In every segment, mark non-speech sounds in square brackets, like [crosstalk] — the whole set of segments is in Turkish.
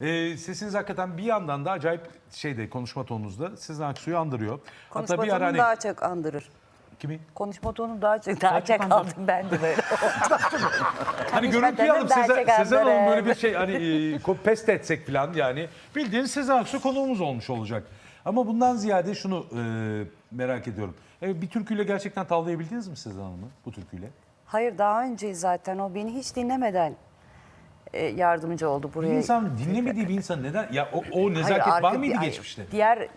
Ee, sesiniz hakikaten bir yandan da acayip şeyde konuşma tonunuzda Sezen Aksu'yu andırıyor. Konuşma Hatta bir ara hani... daha çok andırır. Kimi? Konuşma tonu daha çok daha çok çok aldım ben de böyle. [laughs] [laughs] Hani görüntüyü alıp daha Sezen, Sezen Hanım böyle bir şey hani e, pest etsek falan yani. Bildiğiniz Sezen Aksu konuğumuz olmuş olacak. Ama bundan ziyade şunu e, merak ediyorum. E, bir türküyle gerçekten tavlayabildiniz mi Sezen Hanım'ı bu türküyle? Hayır daha önce zaten o beni hiç dinlemeden e, yardımcı oldu Bir buraya. insan dinlemediği bir insan neden? Ya o, o nezaket Hayır, var arka- mıydı hayır, geçmişte? Diğer e,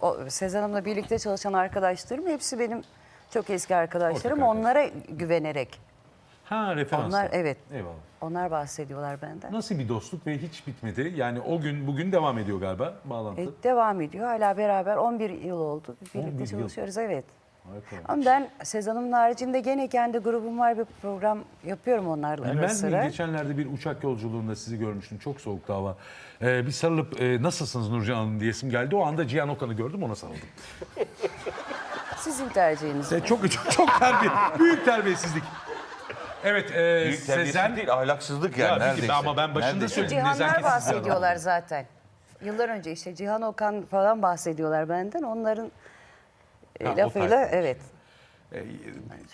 o, Sezen Hanım'la birlikte çalışan arkadaşlarım hepsi benim çok eski arkadaşlarım. Ortak. Onlara güvenerek. Ha referans. Onlar evet. Eyvallah. Onlar bahsediyorlar benden. Nasıl bir dostluk ve hiç bitmedi? Yani o gün bugün devam ediyor galiba bağlantı. E, devam ediyor. Hala beraber 11 yıl oldu. 11 Birlikte yıl. çalışıyoruz evet. Harika. Ama ben Sezen'in haricinde gene kendi grubum var bir program yapıyorum onlarla ara Bilmez miyim? sıra. Geçenlerde bir uçak yolculuğunda sizi görmüştüm. Çok soğuktu hava. Ee, bir sarılıp e, nasılsınız Nurcan Hanım diyesim geldi. O anda Cihan Okan'ı gördüm ona sarıldım. [laughs] Sizin tercihiniz. E, çok çok çok terbiye, büyük terbiyesizlik. Evet, e, Büyük Sezen. terbiyesizlik değil, ahlaksızlık yani Ya, neredeyse. ama ben başında Neredeyse. söyledim. Cihanlar bahsediyorlar zaten. Yıllar önce işte Cihan Okan falan bahsediyorlar benden. Onların Ha, lafıyla tayfa. evet. E,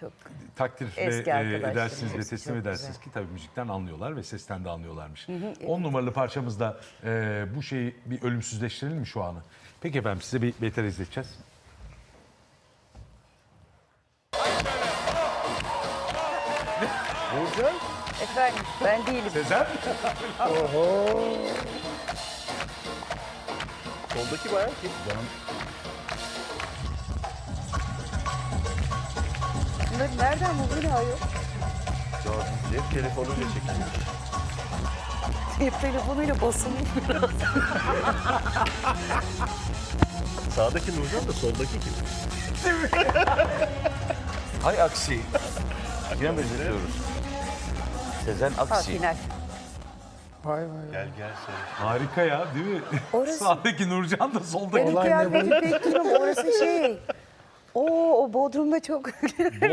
Çok takdir Eski e, edersiniz ve teslim edersiniz güzel. ki tabii müzikten anlıyorlar ve sesten de anlıyorlarmış. 10 numaralı parçamızda e, bu şeyi bir ölümsüzleştirelim mi şu anı? Peki efendim size bir beter izleteceğiz. efendim ben değilim. Sezen? Soldaki bayan kim? Nereden buldun ayol? Cep telefonuyla çekilmiş. Cep telefonuyla basılmış biraz. [laughs] Sağdaki Nurcan da soldaki kim? Hay aksi. Yine benziyoruz. Sezen Ha Aksi. final. Gel gel sen. Harika ya değil mi? Orası- Sağdaki Nurcan da soldaki. Benim kıyafeti pek bilmem orası şey. Oo o Bodrum'da çok [laughs]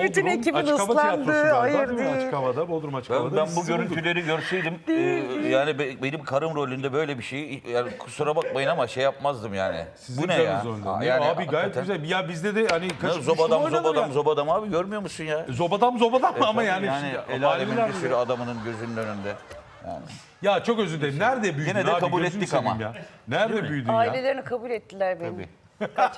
bütün ekibin Açık Hava Tiyatrosu ıslandı. galiba Hayır değil mi? değil. Açık Hava'da, Bodrum Açık Hava'da. Ben, ben biz bu sizi bulduk. görüntüleri görseydim e, yani be- benim karım rolünde böyle bir şey yani kusura bakmayın ama şey yapmazdım yani. Sizin bu ne ya? Aa, Ne yani abi gayet hakikaten. güzel. Ya bizde de hani Ne, kaçıp zobadam zobadam zobadam abi görmüyor musun ya? Zobadam zobadam ama Tabii yani. yani şimdi el alemin bir sürü adamının gözünün önünde. Yani. Ya çok özür dilerim. Nerede büyüdün Gene de abi? kabul Gözünü ettik seveyim ama. Ya. Nerede büyüdün ya? Ailelerini kabul ettiler beni. Kaç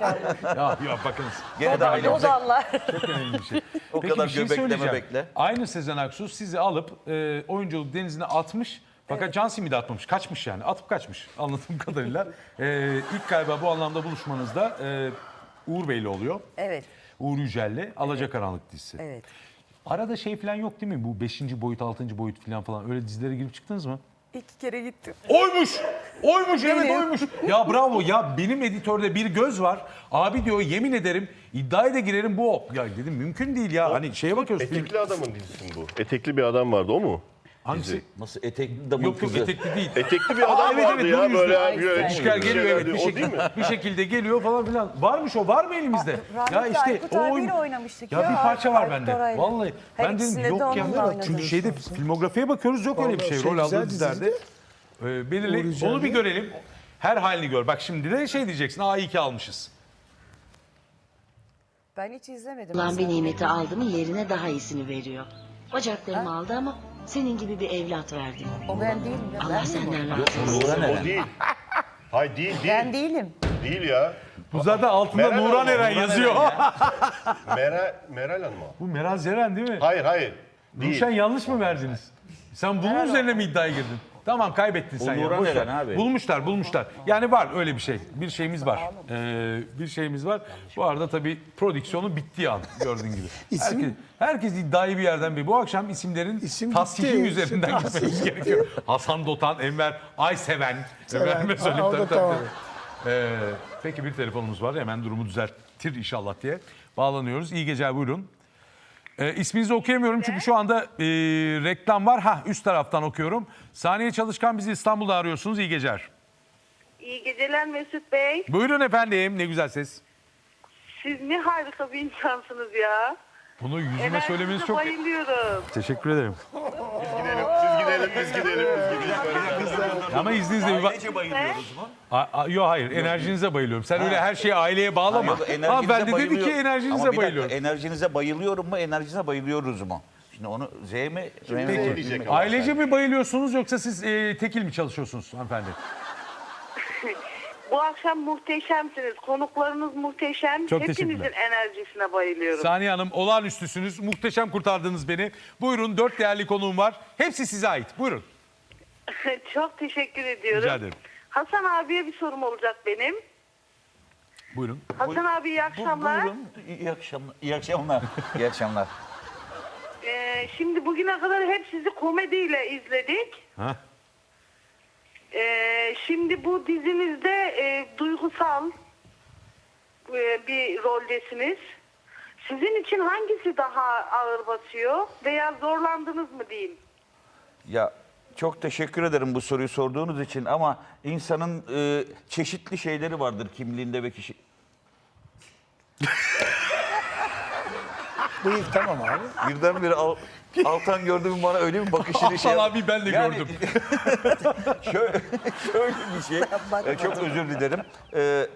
aylık. Ya, [laughs] ya bakınız. Gene de ailemize Dodallar. Çok önemli bir şey. O Peki kadar bir şey göbekleme bekle. Aynı Sezen Aksu sizi alıp e, oyunculuk denizine atmış. Fakat Can Sim'i de atmamış. Kaçmış yani. Atıp kaçmış anladığım [laughs] kadarıyla. E, ilk galiba bu anlamda buluşmanızda e, Uğur Bey'le oluyor. Evet, Uğur Yücel'le Alacakaranlık dizisi. evet. Arada şey falan yok değil mi? Bu 5. boyut, 6. boyut falan falan. Öyle dizilere girip çıktınız mı? İki kere gittim. Oymuş. Oymuş evet Benim. oymuş. Ya bravo ya benim editörde bir göz var. Abi diyor yemin ederim iddiaya da girerim bu o. Ya dedim mümkün değil ya. Hani şeye bakıyoruz. film- Etekli adamın dizisi mi bu? Etekli bir adam vardı o mu? Hangisi? Nasıl etekli damın Yok yok kızı. etekli değil. [laughs] Etekli bir adam evet, vardı evet, ya yüzlü. böyle. Ay, böyle sen. İşgal geliyor evet bir o şekilde, değil mi? bir şekilde geliyor falan filan. Varmış o var mı elimizde? Rahmetli Aykut abiyle oynamıştık Ya, ya, bir parça var Aykut bende. Oray'la. Vallahi Her ben dedim ikisinde de yok ya. onunla oynadım. Çünkü şeyde filmografiye bakıyoruz yok öyle bir şey. Vallahi şey Rol aldığı güzel dizilerde. Ee, belirli. Uğur Onu bir Yücel'le. görelim. Her halini gör. Bak şimdi de şey diyeceksin. Aa iyi ki almışız. Ben hiç izlemedim. Ulan bir nimeti aldı mı yerine daha iyisini veriyor. Bacaklarımı aldı ama senin gibi bir evlat verdi. O ben değilim. Ya. Allah Ben, senden razı olsun. Nurhan O Eren. değil. Hayır değil ben değil. değilim. Değil ya. Bu zaten altında Meral Nuran Hanım, Eren Nuran yazıyor. Meral, Meral Hanım o. Bu Meral Zeren değil mi? Hayır hayır. Değil. Nurşen yanlış mı verdiniz? Sen bunun üzerine mi iddiaya girdin? Tamam kaybettin sen ya. Nurhan boş ver. Abi. Bulmuşlar bulmuşlar. Yani var öyle bir şey. Bir şeyimiz var. Ee, bir şeyimiz var. Bu arada tabii prodüksiyonu bittiği an gördüğün gibi. [laughs] İsim? Herkes, herkes iddiayı bir yerden bir. Bu akşam isimlerin İsim tasfihi bitti. üzerinden İsim gitmemiz gerekiyor. Hasan Dotan, Enver Ayseven. Efendime söyleyeyim o tabii da tabii. tamam. tabii. Ee, peki bir telefonumuz var. Hemen durumu düzeltir inşallah diye. Bağlanıyoruz. İyi geceler buyurun. Ee, isminizi okuyamıyorum çünkü şu anda e, reklam var. Ha üst taraftan okuyorum. Saniye Çalışkan bizi İstanbul'da arıyorsunuz. İyi geceler. İyi geceler Mesut Bey. Buyurun efendim. Ne güzel ses. Siz ne harika bir insansınız ya. Bunu yüzüme Enerjinize söylemeniz çok... bayılıyorum. Teşekkür ederim. Gidelim, siz gidelim, biz gidelim, biz gidelim. Ama izninizle bir bak... Ailece bayılıyoruz mu? A- hayır enerjinize bayılıyorum. Sen öyle her şeyi aileye bağlama. Yok, enerjinize Hanımefendi dedi bayılıyor- ki Ama bir enerjinize dakika, bayılıyorum. enerjinize bayılıyorum mu, enerjinize bayılıyoruz mu? Şimdi onu Z mi? Peki. diyecek ama. Ailece mi bayılıyorsunuz yoksa siz e, tekil mi çalışıyorsunuz hanımefendi? [laughs] Bu akşam muhteşemsiniz. Konuklarınız muhteşem. Çok Hepinizin teşekkürler. enerjisine bayılıyorum. Saniye Hanım olağanüstüsünüz. Muhteşem kurtardınız beni. Buyurun dört değerli konuğum var. Hepsi size ait. Buyurun. [laughs] Çok teşekkür ediyorum. Rica ederim. Hasan abiye bir sorum olacak benim. Buyurun. Hasan abi iyi Bu- akşamlar. Buyurun. İyi akşamlar. İyi akşamlar. [laughs] İyi akşamlar. Ee, şimdi bugüne kadar hep sizi komediyle izledik. Ha? Ee, şimdi bu dizinizde e, duygusal e, bir roldesiniz. Sizin için hangisi daha ağır basıyor veya zorlandınız mı diyeyim? Ya çok teşekkür ederim bu soruyu sorduğunuz için ama insanın e, çeşitli şeyleri vardır kimliğinde ve kişi... [laughs] Bıyık tamam abi. Birdenbire al, Altan gördüm bana öyle bir bakışını şey... Altan abi ben de gördüm. [laughs] şöyle, şöyle bir şey. E, çok özür dilerim. E,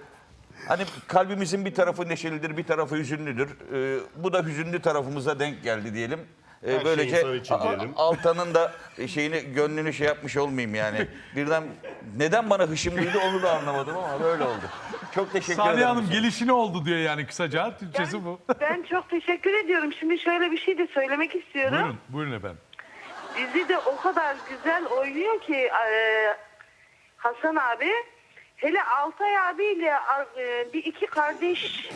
hani kalbimizin bir tarafı neşelidir, bir tarafı hüzünlüdür. E, bu da hüzünlü tarafımıza denk geldi diyelim. E, Her şey böylece insan için A- diyelim. Altan'ın da şeyini gönlünü şey yapmış olmayayım yani. Birden neden bana hışım duydu onu da anlamadım ama böyle oldu. Çok teşekkür Saniye ederim. Hanım gelişine oldu diyor yani kısaca. Türkçesi bu. ben çok teşekkür ediyorum. Şimdi şöyle bir şey de söylemek istiyorum. buyurun, buyurun efendim. Dizi de o kadar güzel oynuyor ki e, Hasan abi. Hele Altay abiyle e, bir iki kardeş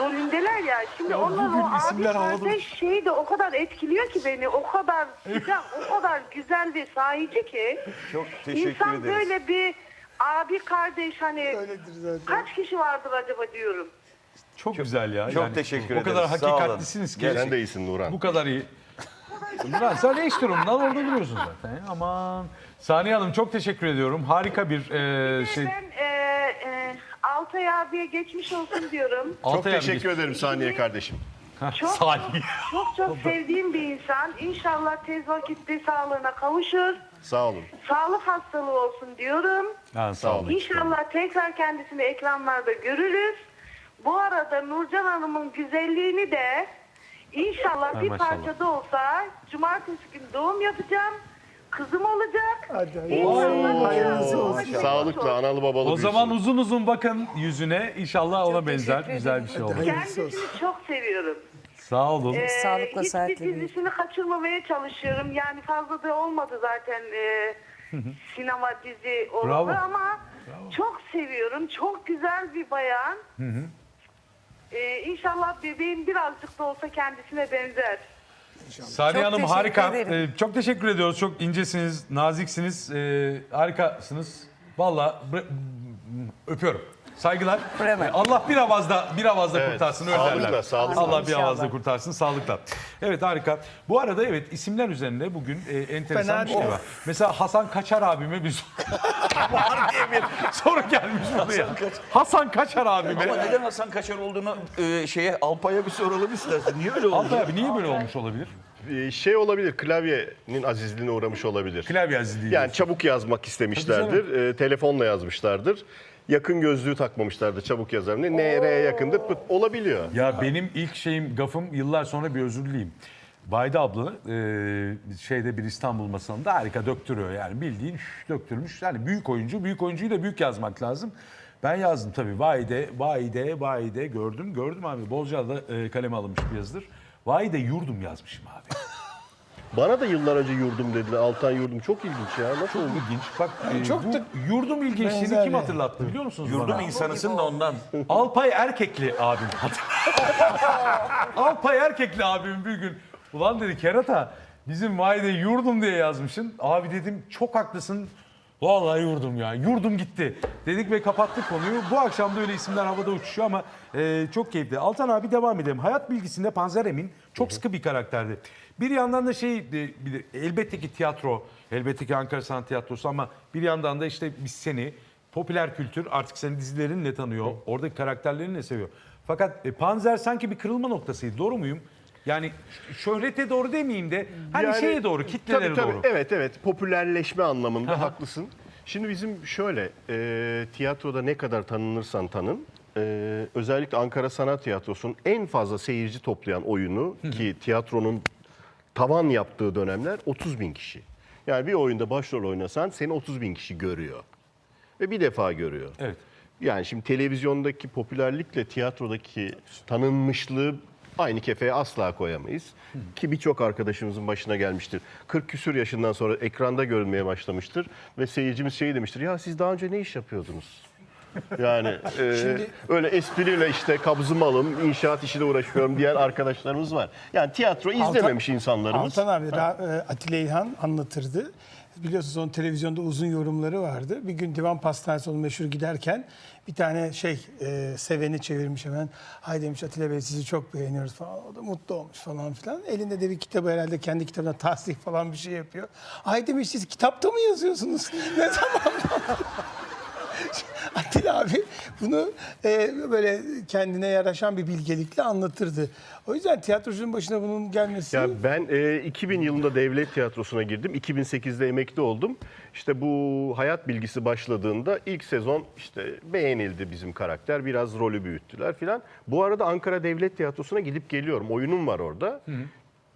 rolündeler ya. Şimdi onlar bugün o abi isimler havada kardeş şeyi de o kadar etkiliyor ki beni. O kadar sıcak, o kadar güzel ve sahici ki. Çok teşekkür İnsan ederiz. böyle bir abi kardeş hani kaç kişi vardır acaba diyorum. Çok, güzel ya. çok yani. teşekkür O kadar ederiz, sağ olun. hakikatlisiniz ki. Sen de iyisin Nurhan. Bu kadar iyi. Nurhan sen ne iş durumdan orada duruyorsun zaten. ya. Aman. Saniye Hanım çok teşekkür ediyorum. Harika bir e, şey. Ben e, e, Altay abiye geçmiş olsun diyorum. [laughs] Çok Altay abi teşekkür ederim Saniye kardeşim. Heh, Çok Saniye. çok çok [laughs] sevdiğim bir insan. İnşallah tez vakitte sağlığına kavuşur. Sağ olun. Sağlık hastalığı olsun diyorum. Ha, sağ olun. İnşallah tekrar kendisini ekranlarda görürüz. Bu arada Nurcan Hanım'ın güzelliğini de inşallah bir maşallah. parça da olsa cumartesi günü doğum yapacağım. Kızım olacak. Sağlıklı, analı babalı O büyüsün. zaman uzun uzun bakın yüzüne. İnşallah ona benzer güzel bir şey olur. Kendisini çok seviyorum. Sağ olun. Ee, Sağlıkla, hiçbir sıhhatle büyüyün. dizisini kaçırmamaya çalışıyorum. Yani fazla da olmadı zaten e, [laughs] sinema dizi olalı Bravo. ama çok seviyorum. Çok güzel bir bayan. Ee, inşallah bebeğim birazcık da olsa kendisine benzer. Saniye Çok Hanım teşekkür harika. ederim. Ee, çok teşekkür ediyoruz. Çok incesiniz, naziksiniz. Ee, harikasınız. Vallahi bre- öpüyorum. Saygılar. Ee, Allah bir avazda bir avazda Evet, kurtarsın öyle sağlıkla, derler. sağlıkla. Allah bir İnşallah. avazda kurtarsın sağlıkla. Evet harika. Bu arada evet isimler üzerinde bugün e, enteresan bir şey var. Mesela Hasan Kaçar abime bir soru [laughs] var diye bir soru gelmiş buraya. Hasan Kaçar abime. Ama neden Hasan Kaçar olduğunu e, şeye Alpay'a bir soralım istersen. Niye öyle oldu? Altay abi niye böyle olmuş olabilir? Ee, Şey olabilir, klavyenin azizliğine uğramış olabilir. Klavye azizliği. Yani çabuk yazmak istemişlerdir. Ee, telefonla yazmışlardır. Yakın gözlüğü takmamışlardı çabuk yazar. Ne nereye yakındır pıt olabiliyor. Ya benim ilk şeyim gafım yıllar sonra bir özür dileyim. Vahide abla e, şeyde bir İstanbul masalında harika döktürüyor yani bildiğin şş, döktürmüş. Yani büyük oyuncu, büyük oyuncuyu da büyük yazmak lazım. Ben yazdım tabii Vahide, Vahide, Vahide gördüm, gördüm abi. Bozcaada'da e, kaleme alınmış bir yazıdır. Vahide yurdum yazmışım abi. [laughs] Bana da yıllar önce yurdum dediler. Altan yurdum. Çok ilginç ya. Nasıl Çok oldu? ilginç. Bak e, bu yurdum ilginçliğini kim hatırlattı biliyor musunuz Yurdum bana? insanısın da ondan. Alpay Erkekli abim. [laughs] Alpay Erkekli abim bir gün. Ulan dedi kerata bizim vayde yurdum diye yazmışsın. Abi dedim çok haklısın. Vallahi yurdum ya. Yurdum gitti. Dedik ve kapattık konuyu. Bu akşam da öyle isimler havada uçuşuyor ama e, çok keyifli. Altan abi devam edelim. Hayat bilgisinde Panzer Emin çok sıkı bir karakterdi. Bir yandan da şey e, bir de elbette ki tiyatro, elbette ki Ankara Sanat Tiyatrosu ama bir yandan da işte biz seni popüler kültür artık seni dizilerinle tanıyor. Oradaki karakterlerinle seviyor. Fakat e, Panzer sanki bir kırılma noktasıydı. Doğru muyum? Yani şöhrete doğru demeyeyim de hani Yani- şeye doğru, kitlelere Tabii, tabii. doğru. Evet evet popülerleşme anlamında Aha. haklısın. Şimdi bizim şöyle e, tiyatroda ne kadar tanınırsan tanın e, özellikle Ankara Sanat Tiyatrosu'nun en fazla seyirci toplayan oyunu ki tiyatronun tavan yaptığı dönemler 30 bin kişi. Yani bir oyunda başrol oynasan seni 30 bin kişi görüyor. Ve bir defa görüyor. Evet. Yani şimdi televizyondaki popülerlikle tiyatrodaki tanınmışlığı aynı kefeye asla koyamayız. Ki birçok arkadaşımızın başına gelmiştir. 40 küsür yaşından sonra ekranda görünmeye başlamıştır ve seyircimiz şey demiştir. Ya siz daha önce ne iş yapıyordunuz? Yani e, öyle espriyle işte kabzımı alım, inşaat işiyle uğraşıyorum diyen arkadaşlarımız var. Yani tiyatro izlememiş insanlarımız. Altan abi Ra- e, Atilla İlhan anlatırdı. Biliyorsunuz onun televizyonda uzun yorumları vardı. Bir gün divan pastanesi onun meşhur giderken bir tane şey e, seveni çevirmiş hemen. Hay demiş Atilla Bey sizi çok beğeniyoruz falan. O da mutlu olmuş falan filan. Elinde de bir kitabı herhalde kendi kitabına tasdih falan bir şey yapıyor. Ay demiş siz kitapta mı yazıyorsunuz? ne zaman? [laughs] Atilla abi bunu e, böyle kendine yaraşan bir bilgelikle anlatırdı. O yüzden tiyatrocunun başına bunun gelmesi... Ya ben e, 2000 yılında devlet tiyatrosuna girdim. 2008'de emekli oldum. İşte bu hayat bilgisi başladığında ilk sezon işte beğenildi bizim karakter. Biraz rolü büyüttüler filan. Bu arada Ankara Devlet Tiyatrosu'na gidip geliyorum. Oyunum var orada.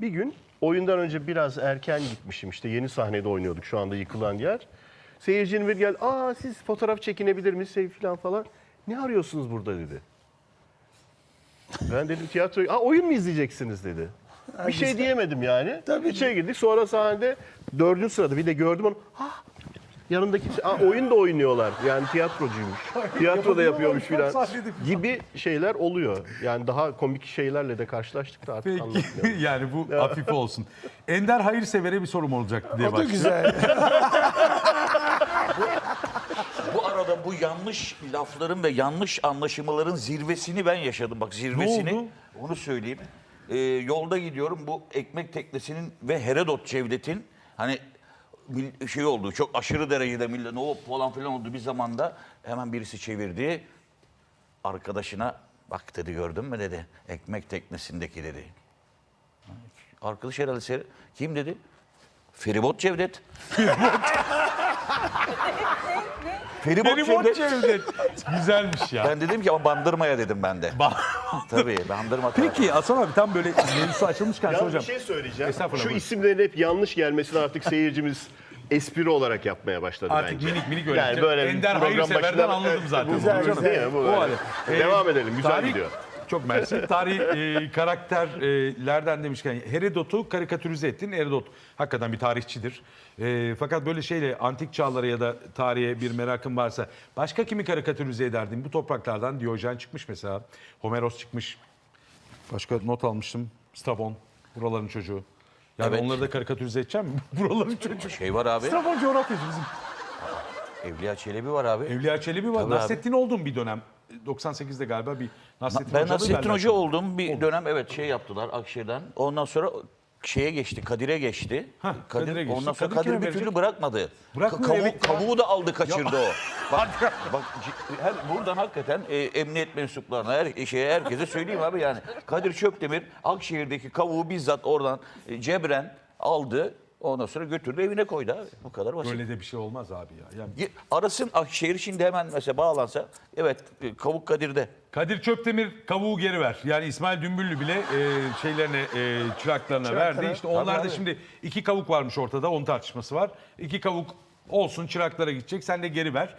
Bir gün oyundan önce biraz erken gitmişim. İşte yeni sahnede oynuyorduk şu anda yıkılan yer. Seyircinin bir gel, aa siz fotoğraf çekinebilir misiniz falan falan. Ne arıyorsunuz burada dedi. Ben dedim tiyatroyu, aa oyun mu izleyeceksiniz dedi. Bir şey diyemedim yani. Tabii. İçeri girdik. Sonra sahnede dördüncü sırada bir de gördüm onu. Ha, yanındaki aa, oyun da oynuyorlar. Yani tiyatrocuymuş. [laughs] Tiyatro da yapıyormuş filan gibi şeyler oluyor. Yani daha komik şeylerle de karşılaştık da artık Peki anlatmıyorum. [laughs] yani bu hafif olsun. Ender Hayırsever'e bir sorum olacak diye o da güzel. [laughs] Bu arada bu yanlış lafların ve yanlış anlaşılmaların zirvesini ben yaşadım. Bak zirvesini. oldu? Onu söyleyeyim. Ee, yolda gidiyorum bu ekmek teknesinin ve Herodot Cevdet'in hani şey oldu çok aşırı derecede millet o falan filan oldu bir zamanda hemen birisi çevirdi arkadaşına bak dedi gördün mü dedi ekmek teknesindeki dedi. Arkadaş herhalde seyre- kim dedi? Feribot Cevdet. Feribot, [laughs] Feribot Cevdet. Cevdet. Güzelmiş ya. Ben dedim ki ama bandırmaya dedim ben de. Tabii bandırma. Peki Hasan abi tam böyle mevzusu açılmışken Ya bir soracağım. şey söyleyeceğim. Estağfurullah, Şu buyurun. isimlerin hep yanlış gelmesini artık seyircimiz espri olarak yapmaya başladı Artık bence. minik minik öyle. Yani böyle Ender program Hayırsever'den başında- anladım zaten. Bu, Güzel, bu, güzel. değil mi? Bu O böyle. Ee, Devam edelim. Güzel tarih- gidiyor. Çok mersi. [laughs] Tarih e, karakterlerden demişken Herodot'u karikatürize ettin. Herodot hakikaten bir tarihçidir. E, fakat böyle şeyle antik çağlara ya da tarihe bir merakın varsa başka kimi karikatürize ederdin? Bu topraklardan Diyojen çıkmış mesela. Homeros çıkmış. Başka not almıştım. Strabon. Buraların çocuğu. Yani Evet. onları da karikatürize edeceğim mi? [laughs] Buraların çocuğu. Şey var abi. Strabon coğrafyacı bizim. Evliya Çelebi var abi. Evliya Çelebi var. Tabii abi. Nasrettin oldum bir dönem. 98'de galiba bir Nasrettin ben Hocalı Nasrettin. Hoca oldum. Bir dönem evet şey yaptılar Akşehir'den. Ondan sonra şeye geçti, Kadir'e geçti. Hah, Kadir, Kadir'e geçti. Ondan sonra Kadir Kadir, bir verecek? türlü bırakmadı. Bırakmıyor, Kavu- evet ya. kavuğu da aldı kaçırdı o. Bak, [laughs] bak c- her, buradan hakikaten e, emniyet mensuplarına, her, şeye, herkese söyleyeyim abi yani. Kadir Çöptemir Akşehir'deki kavuğu bizzat oradan e, cebren aldı. Ondan sonra götürdü evine koydu abi. Bu kadar basit. Böyle de bir şey olmaz abi ya. Yani Arasın Akşehir şimdi hemen mesela bağlansa. Evet e, Kavuk Kadir'de. Kadir Çöptemir kavuğu geri ver. Yani İsmail Dümbüllü bile e, şeylerine, e, çıraklarına verdi. İşte onlar da abi. şimdi iki kavuk varmış ortada. Onun tartışması var. İki kavuk olsun çıraklara gidecek. Sen de geri ver.